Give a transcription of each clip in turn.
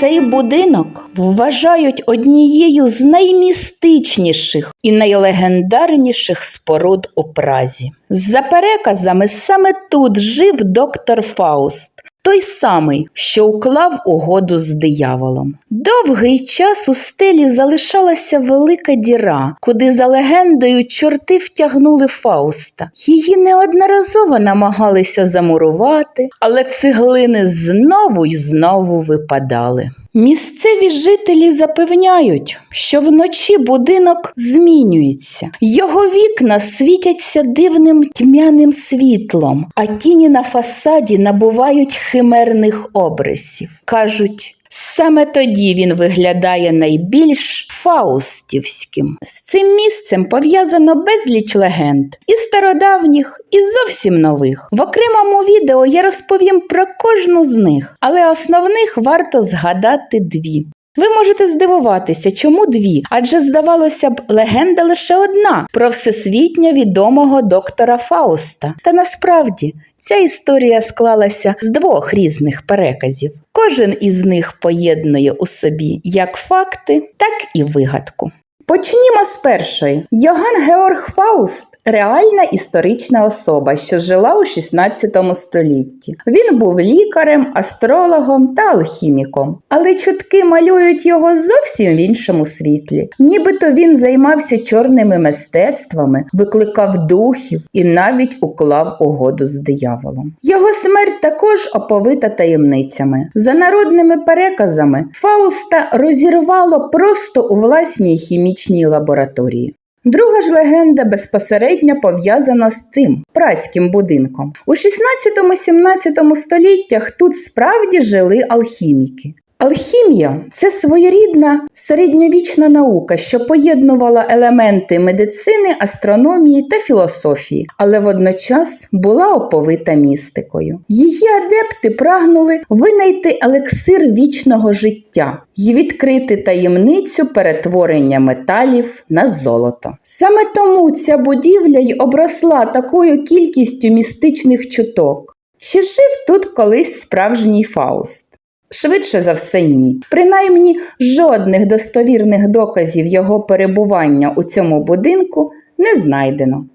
Цей будинок вважають однією з наймістичніших і найлегендарніших споруд у Празі. За переказами, саме тут жив доктор Фауст, той самий, що уклав угоду з дияволом. Довгий час у стелі залишалася велика діра, куди за легендою чорти втягнули Фауста. Її неодноразово намагалися замурувати, але цеглини знову й знову випадали. Місцеві жителі запевняють, що вночі будинок змінюється. Його вікна світяться дивним тьмяним світлом, а тіні на фасаді набувають химерних обрисів. Кажуть, саме тоді він виглядає найбільш фаустівським. З цим місцем пов'язано безліч легенд і стародавніх, і зовсім нових. В окремому відео я розповім про кожну з них, але основних варто згадати дві. Ви можете здивуватися, чому дві? Адже здавалося б, легенда лише одна про всесвітньо відомого доктора Фауста. Та насправді ця історія склалася з двох різних переказів. Кожен із них поєднує у собі як факти, так і вигадку. Почнімо з першої. Йоганн Георг Фауст реальна історична особа, що жила у 16 столітті. Він був лікарем, астрологом та алхіміком. Але чутки малюють його зовсім в іншому світлі. Нібито він займався чорними мистецтвами, викликав духів і навіть уклав угоду з дияволом. Його смерть також оповита таємницями. За народними переказами, Фауста розірвало просто у власній хімічній лабораторії. Друга ж легенда безпосередньо пов'язана з цим праським будинком. У 16-17 століттях тут справді жили алхіміки. Алхімія це своєрідна середньовічна наука, що поєднувала елементи медицини, астрономії та філософії, але водночас була оповита містикою. Її адепти прагнули винайти елексир вічного життя і відкрити таємницю перетворення металів на золото. Саме тому ця будівля й обросла такою кількістю містичних чуток. Чи жив тут колись справжній Фауст? Швидше за все, ні. Принаймні, жодних достовірних доказів його перебування у цьому будинку не знайдено.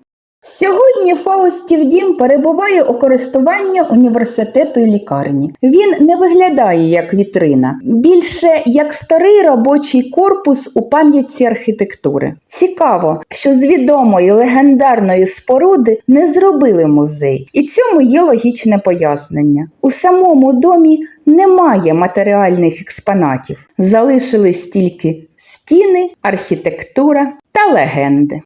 Сьогодні Фаустів дім перебуває у користуванні університету і лікарні. Він не виглядає як вітрина, більше як старий робочий корпус у пам'ятці архітектури. Цікаво, що з відомої легендарної споруди не зробили музей, і цьому є логічне пояснення. У самому домі немає матеріальних експонатів, залишились тільки стіни, архітектура та легенди.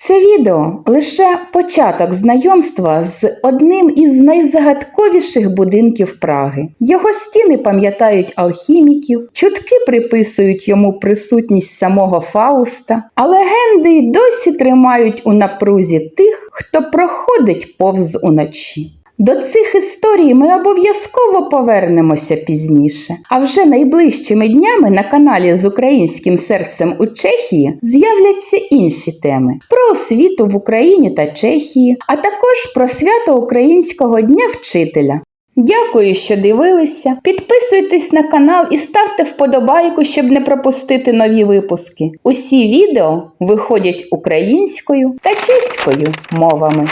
Це відео лише початок знайомства з одним із найзагадковіших будинків Праги. Його стіни пам'ятають алхіміків, чутки приписують йому присутність самого Фауста, а легенди й досі тримають у напрузі тих, хто проходить повз уночі. До цих історій ми обов'язково повернемося пізніше. А вже найближчими днями на каналі з українським серцем у Чехії з'являться інші теми про освіту в Україні та Чехії, а також про свято Українського дня вчителя. Дякую, що дивилися. Підписуйтесь на канал і ставте вподобайку, щоб не пропустити нові випуски. Усі відео виходять українською та чеською мовами.